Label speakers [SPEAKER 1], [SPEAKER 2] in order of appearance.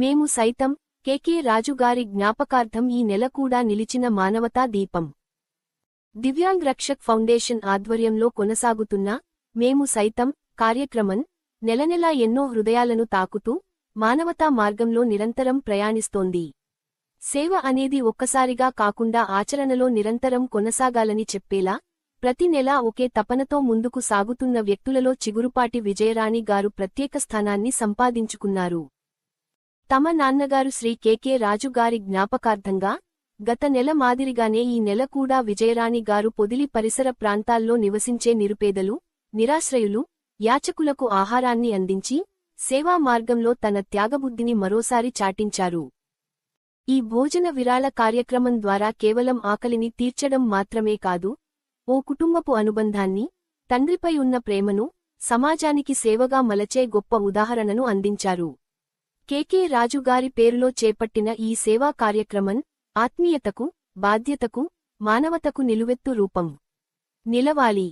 [SPEAKER 1] మేము సైతం కెకే రాజుగారి జ్ఞాపకార్థం ఈ నెల కూడా నిలిచిన మానవతా దీపం. దివ్యాంగ్ రక్షక్ ఫౌండేషన్ ఆధ్వర్యంలో కొనసాగుతున్న మేము సైతం కార్యక్రమం నెలనెలా ఎన్నో హృదయాలను తాకుతూ మానవతా మార్గంలో నిరంతరం ప్రయాణిస్తోంది. సేవ అనేది ఒక్కసారిగా కాకుండా ఆచరణలో నిరంతరం కొనసాగాలని చెప్పేలా ప్రతి నెలా ఒకే తపనతో ముందుకు సాగుతున్న వ్యక్తులలో చిగురుపాటి విజయరాణి గారు ప్రత్యేక స్థానాన్ని సంపాదించుకున్నారు. తమ నాన్నగారు శ్రీ కెకే రాజు గారి జ్ఞాపకార్థంగా గత నెల మాదిరిగానే ఈ నెల కూడా విజయరాణి గారు పొదిలి పరిసర ప్రాంతాల్లో నివసించే నిరుపేదలు నిరాశ్రయులు యాచకులకు ఆహారాన్ని అందించి సేవా మార్గంలో తన త్యాగబుద్ధిని మరోసారి చాటించారు. ఈ భోజన విరాళ కార్యక్రమం ద్వారా కేవలం ఆకలిని తీర్చడం మాత్రమే కాదు ఓ కుటుంబపు అనుబంధాన్ని తండ్రిపై ఉన్న ప్రేమను సమాజానికి సేవగా మలచే గొప్ప ఉదాహరణను అందించారు. కెకే రాజుగారి పేరులో చేపట్టిన ఈ సేవా కార్యక్రమం ఆత్మీయతకు బాధ్యతకు మానవతకు నిలువెత్తు రూపం. నిలవాలి.